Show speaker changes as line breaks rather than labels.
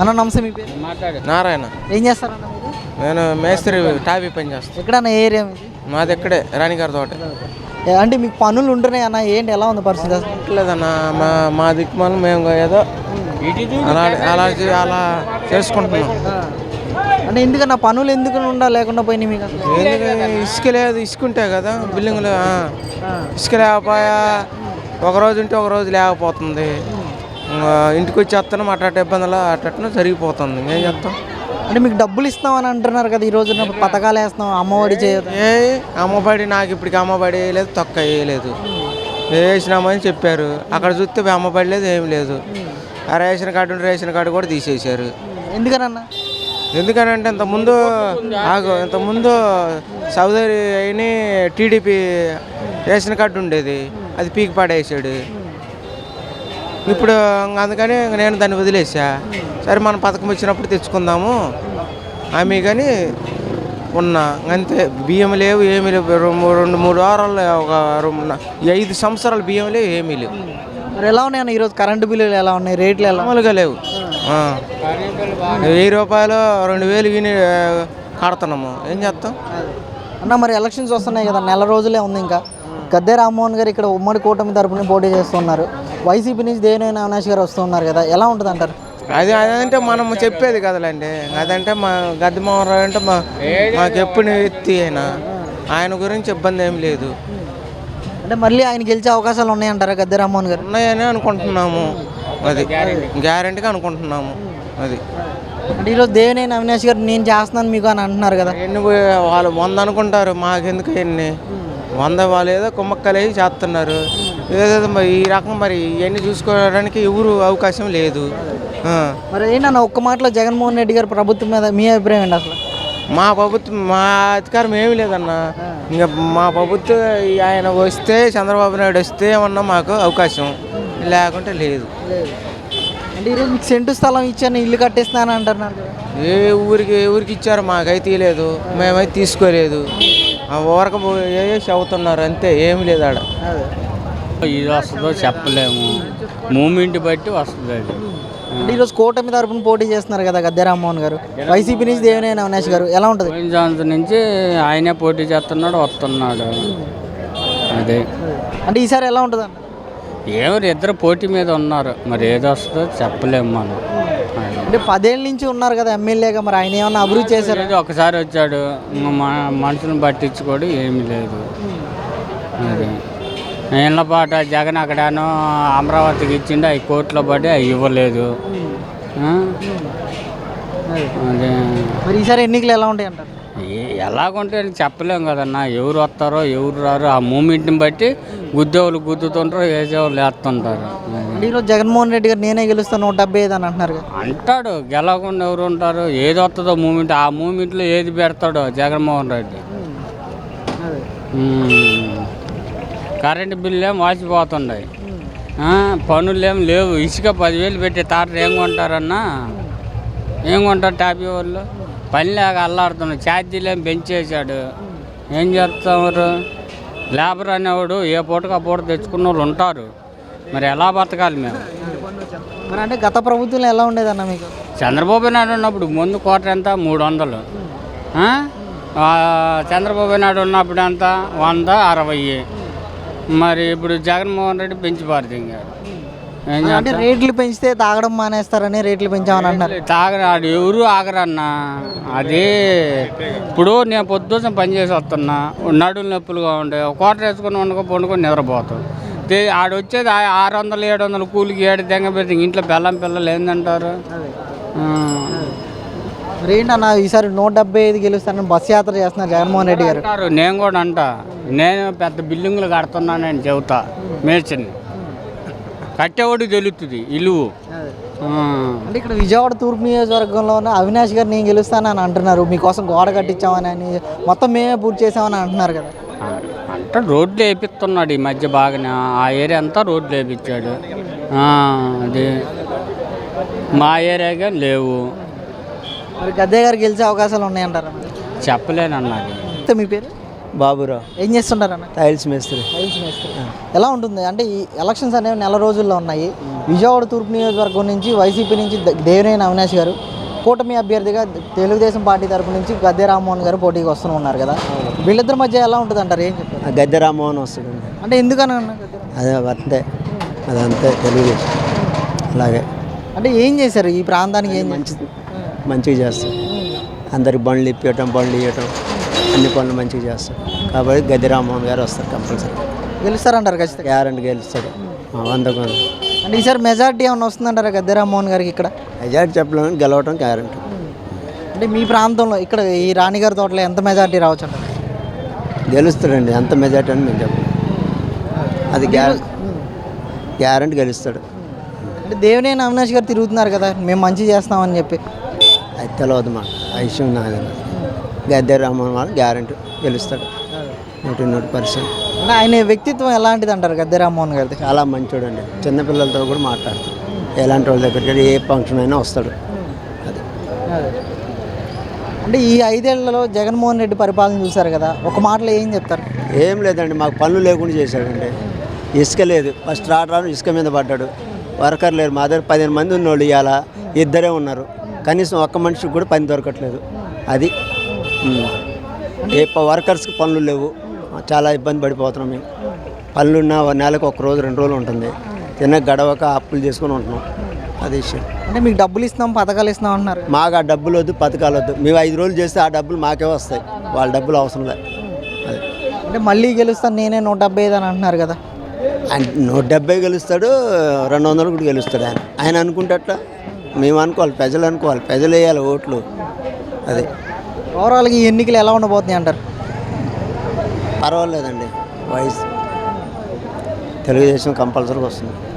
అన్న నమస్తే మీ పేరు?
నారాయణ.
ఏం చేస్తారన్న మీరు?
నేను మేస్త్రి టాపీ పని చేస్తాను
ఎక్కడన్నా ఏ ఏరియా మీది?
మాది ఇక్కడే రాణిగారి తోట.
ఏ, అంటే మీకు పనులు ఉంటున్నాయి అన్న? ఏంటి ఎలా ఉంది పరిస్థితి అసలు?
లేదన్నా మా మా దిక్కుమాల మేము ఏదో అలా అలా చే- అలా చేసుకుంటున్నాం.
అంటే ఎందుకన్నా పనులు ఎందుకు ఉండా లేకుండా పోయినాయి మీకు అసలు?
ఇసుక లేదు ఇసుక ఉంటే కదా బిల్డింగ్లు ఆ. ఇసుక లేకపోయా ఒక రోజు ఉంటే ఒక రోజు లేకపోతుంది. ఇంటికి వచ్చేస్తాను అట్ట ఇబ్బందులు అట్టను జరిగిపోతుంది. ఏం చేస్తాం?
అంటే మీకు డబ్బులు ఇస్తామని అంటున్నారు కదా ఈ రోజున పథకాలు వేస్తున్నాం అమ్మఒడి చేయదు.
ఏ అమ్మబడి నాకు ఇప్పటికి అమ్మబడి వేయలేదు తొక్క వేయలేదు వేసినామని చెప్పారు. అక్కడ చూస్తే అమ్మబడి లేదు ఏం లేదు. ఆ రేషన్ కార్డు రేషన్ కార్డు కూడా తీసేశారు.
ఎందుకనన్నా?
ఎందుకనంటే ఇంతకుముందు ఆగు ఇంతకుముందు సౌదరి అయిన టీడీపీ రేషన్ కార్డు ఉండేది అది పీకి పాడేసాడు ఇప్పుడు అందుకని నేను దాన్ని వదిలేసా. సరే మన పథకం వచ్చినప్పుడు తెచ్చుకుందాము. ఆమె కానీ ఉన్నా. అంతే. బియ్యం లేవు ఏమీ లేవు. రెండు మూడు వారాలు ఒక ఐదు సంవత్సరాలు బియ్యం లేవు ఏమీ లేవు.
మరి ఎలా ఉన్నాయి అన్న ఈరోజు కరెంటు బిల్లులు ఎలా ఉన్నాయి? రేట్లు ఎలా?
మామూలుగా లేవు. వెయ్యి రూపాయలు రెండు వేలు విని కడుతున్నాము. ఏం చేస్తాం?
అన్న మరి ఎలక్షన్స్ వస్తున్నాయి కదా. నెల రోజులే ఉంది ఇంకా. గద్దె రామ్మోహన్ గారు ఇక్కడ ఉమ్మడి కూటమి తరపున పోటీ చేస్తున్నారు. వైసీపీ నుంచి దేవినేని అవినాష్ గారు వస్తున్నారు కదా ఎలా ఉంటుంది అంటారు?
అది అదంటే మనం చెప్పేది కదలండి. అదంటే మా గద్దెమోహన్ రావు అంటే మా మాకు ఎప్పుడు ఎత్తి ఆయన ఆయన గురించి ఇబ్బంది ఏం లేదు.
అంటే మళ్ళీ ఆయన గెలిచే అవకాశాలు ఉన్నాయంటారా గద్దె రామ్మోహన్ గారు?
ఉన్నాయని అనుకుంటున్నాము. అది గ్యారంటీగా అనుకుంటున్నాము. అది.
అంటే ఈరోజు దేవినేని అవినాష్ గారు నేను చేస్తున్నాను మీకు అని అంటున్నారు కదా.
ఎన్ని వాళ్ళు వంద అనుకుంటారు మాకెందుకు ఎన్ని వంద వాళ్ళు ఏదో కుమ్మక్కలేసి చేస్తున్నారు. ఏదేదో మరి ఈ రకం మరి ఇవన్నీ చూసుకోవడానికి ఎవరు అవకాశం లేదు.
మరి ఏంటన్న ఒక్క మాటలో జగన్మోహన్ రెడ్డి గారి ప్రభుత్వం మీద మీ అభిప్రాయం ఏంటి అసలు?
మా ప్రభుత్వం మా అధికారం ఏమీ లేదన్న. ఇంకా మా ప్రభుత్వం ఆయన వస్తే చంద్రబాబు నాయుడు వస్తే ఏమన్నా మాకు అవకాశం లేకుంటే లేదు.
అంటే ఈరోజు మీకు సెంటు స్థలం ఇచ్చాను ఇల్లు కట్టేస్తాను అంటున్నారు కదా.
ఏ ఊరికి ఏ ఊరికి ఇచ్చారు మాకైతే ఇవ్వలేదు మేమైతే తీసుకోలేదు. ఆ ఊరక ఏ చదువుతున్నారు అంతే ఏమి లేదు ఆడ.
ఇది వస్తుందో చెప్పలేము. మూమెంట్ బట్టి వస్తుంది అది.
అంటే ఈరోజు కూటమి తరపున పోటీ చేస్తున్నారు కదా గద్దె రామ్మోహన్ గారు. వైసీపీ నుంచి దేవినేని అవినాష్ గారు ఎలా ఉంటుంది?
సంవత్సరం నుంచి ఆయనే పోటీ చేస్తున్నాడు వస్తున్నాడు. అదే.
అంటే ఈసారి ఎలా ఉంటుంది అన్న?
ఏమో ఇద్దరు పోటీ మీద ఉన్నారు. మరి ఏది వస్తుందో చెప్పలేము మనం.
అంటే పదేళ్ళ నుంచి ఉన్నారు కదా ఎమ్మెల్యేగా మరి ఆయన ఏమన్నా అభివృద్ధి చేశారు?
ఒకసారి వచ్చాడు. మనుషులను పట్టించుకోడు ఏమీ లేదు. అది. ఇళ్ళ పాట జగన్ అక్కడనో అమరావతికి ఇచ్చిండు అవి కోర్టులో పడి అవి ఇవ్వలేదు. ఆ? అదే.
మరి ఈసారి ఎన్నికలు ఎలా ఉంటాయి అంటారు?
ఎలాగుంటే చెప్పలేం కదన్నా. ఎవరు వస్తారో ఎవరు రారో ఆ మూమెంట్ని బట్టి గుద్దేవాళ్ళు గుద్దుతుంటారు వేసేవాళ్ళు వేస్తుంటారు
ఈరోజు జగన్మోహన్ రెడ్డి గారు నేనే గెలుస్తాను నూట డెబ్బై ఐదు అని అంటున్నారు
అంటాడు గెలవకుండా ఎవరు ఉంటారు ఏది వస్తుందో మూమెంట్ ఆ మూమెంట్లో ఏది పెడతాడో జగన్మోహన్ రెడ్డి. కరెంటు బిల్లు ఏం వాచిపోతున్నాయి పనులు ఏం లేవు. ఇసుక పదివేలు పెట్టి తాట ఏం కొంటారన్నా? ఏం కొంటారు టాపీ వాళ్ళు? పని లేక అల్లాడుతున్నాడు ఛార్జీలు ఏం పెంచేశాడు. ఏం చేస్తారు లేబర్ అనేవాడు ఏ పూటకు ఆ పూట తెచ్చుకున్న వాళ్ళు ఉంటారు. మరి ఎలా బతకాలి మేము?
మరి అంటే గత ప్రభుత్వంలో ఎలా ఉండేదన్న మీకు?
చంద్రబాబు నాయుడు ఉన్నప్పుడు ముందు కోట ఎంత? మూడు వందలు చంద్రబాబు నాయుడు ఉన్నప్పుడు ఎంత? వంద అరవై. మరి ఇప్పుడు జగన్మోహన్ రెడ్డి పెంచి పారుతుంగాడు ఏం
అంటే రేట్లు పెంచితే తాగడం మానేస్తారని రేట్లు పెంచామని అంటున్నారు
తాగరాడు ఎవరు ఆగరన్నా అది ఇప్పుడు నేను పొద్దున్న పని చేసి వస్తున్నా నడులు నొప్పులుగా ఉండే ఒక కోట వేసుకొని వండుకో పండుకొని నిద్రపోతాం. ఆడ వచ్చేది ఆరు వందలు ఏడు వందలు కూలికి ఏడు దెంగ పెడితే ఇంట్లో బెల్లం పిల్లలు ఏందంటారు.
మరి ఏంటన్న ఈసారి నూట డెబ్బై ఐదు గెలుస్తారని బస్ యాత్ర చేస్తున్నారు జగన్మోహన్ రెడ్డి గారు.
అంటారు నేను కూడా అంట. నేను పెద్ద బిల్డింగ్లు కడుతున్నానని చెబుతా మేర్చిని కట్టేవాడు తెలుస్తుంది ఇలువు ఆ.
అంటే ఇక్కడ విజయవాడ తూర్పు నియోజకవర్గంలోనే అవినాష్ గారు నేను గెలుస్తానని అంటున్నారు. మీకోసం గోడ కట్టించామని అని మొత్తం మేమే పూర్తి చేసామని అంటున్నారు కదా.
అంటే రోడ్లు వేపిస్తున్నాడు ఈ మధ్య బాగానే. ఆ ఏరియా అంతా రోడ్లు వేపించాడు. అది. మా ఏరియాగా లేవు.
మరి గద్దె గారు గెలిచే అవకాశాలు ఉన్నాయంటారా
చెప్పలేనన్నది
అయితే మీ పేరు?
బాబురావు.
ఏం చేస్తుంటారు అన్న?
టైల్స్ మేస్త్రి.
రైల్స్ మేస్త్రి. ఎలా ఉంటుంది? అంటే ఈ ఎలక్షన్స్ అనేవి నెల రోజుల్లో ఉన్నాయి. విజయవాడ తూర్పు నియోజకవర్గం నుంచి వైసీపీ నుంచి దేవినేని అవినాష్ గారు కూటమి అభ్యర్థిగా తెలుగుదేశం పార్టీ తరపు నుంచి గద్దె రామ్మోహన్ గారు పోటీకి వస్తూ ఉన్నారు కదా. వీళ్ళిద్దరి మధ్య ఎలా ఉంటుంది అంటారు ఏం చెప్తారు?
గద్దె రామ్మోహన్ వస్తాడండి.
అంటే ఎందుకని అన్న గద్దె?
అదే అంతే అదంతే తెలుగుదేశం అలాగే.
అంటే ఏం చేశారు? ఈ ప్రాంతానికి ఏం
మంచి మంచిగా చేస్తాడు అందరికి బండ్లు ఇప్పించటం బండ్లు ఇవ్వటం అన్ని పనులు మంచిగా చేస్తాడు కాబట్టి గద్దె రామ్మోహన్ గారు వస్తారు కంపల్సరీ.
గెలుస్తారంటారు ఖచ్చితంగా?
గ్యారంటీ గెలుస్తాడు వందకు వంద.
అంటే ఈసారి మెజార్టీ ఏమైనా వస్తుందంటారా గద్దె రామ్మోహన్ గారికి ఇక్కడ?
మెజార్టీ చెప్పలేము గెలవటం గ్యారంటీ.
అంటే మీ ప్రాంతంలో ఇక్కడ ఈ రాణిగారి తోటలో ఎంత మెజార్టీ రావచ్చు అంటారు?
గెలుస్తాడండి ఎంత మెజార్టీ అని మేము చెప్పలేము. అది గ్యారంటీ గ్యారంటీ గెలుస్తాడు.
అంటే దేవినేని అవినాష్ గారు తిరుగుతున్నారు కదా మేము మంచి చేస్తామని చెప్పి.
అది తెలియదు మాకు. ఆ విషయం తెలియదు గద్దె రామ్మోహన్ వాళ్ళు గ్యారంటీ గెలుస్తాడు నూటి నూటి పర్సెంట్.
అంటే ఆయన వ్యక్తిత్వం ఎలాంటిది అంటారు గద్దె రామ్మోహన్ గారిది?
చాలా మంచోడండి. చిన్నపిల్లలతో కూడా మాట్లాడతాడు. ఎలాంటి వాళ్ళ దగ్గరికి ఏ ఫంక్షన్ అయినా వస్తాడు. అది.
అంటే ఈ ఐదేళ్ళలో జగన్మోహన్ రెడ్డి పరిపాలన చూశారు కదా ఒక మాటలో ఏం చెప్తారు?
ఏం లేదండి మాకు పనులు లేకుండా చేశాడండి. ఇసుక లేదు. ఫస్ట్ రాను ఇసుక మీద పడ్డాడు. వర్కర్ లేరు. మా దగ్గర పదిహేను మంది ఉన్నోళ్ళు ఇవాళ ఇద్దరే ఉన్నారు. కనీసం ఒక్క మనిషికి కూడా పని దొరకట్లేదు. అది. ఏ వర్కర్స్కి పనులు లేవు. చాలా ఇబ్బంది పడిపోతున్నాం మేము. పనులు ఉన్న నెలకు ఒక రోజు రెండు రోజులు ఉంటుంది. తిన్న గడవక అప్పులు చేసుకొని ఉంటున్నాం. అది విషయం.
అంటే మీకు డబ్బులు ఇస్తున్నాం పథకాలు ఇస్తున్నాం అంటున్నారు.
మాకు ఆ డబ్బులు వద్దు పథకాలు వద్దు. మేము ఐదు రోజులు చేస్తే ఆ డబ్బులు మాకే వస్తాయి. వాళ్ళ డబ్బులు అవసరం లేదు అది.
అంటే మళ్ళీ గెలుస్తాను నేనే నూట డెబ్బై ఐదు అని అంటున్నారు కదా.
ఆయన నూట డెబ్బై గెలుస్తాడు రెండు వందలు కూడా గెలుస్తాడు ఆయన. ఆయన అనుకుంటే అట్లా మేము అనుకోవాలి ప్రజలు అనుకోవాలి ప్రజలు వేయాలి ఓట్లు. అది.
ఓవరాల్గా ఈ ఎన్నికలు ఎలా ఉండబోతున్నాయి అంటారు?
పర్వాలేదండి. వయసు తెలుగుదేశం కంపల్సరీగా వస్తుంది.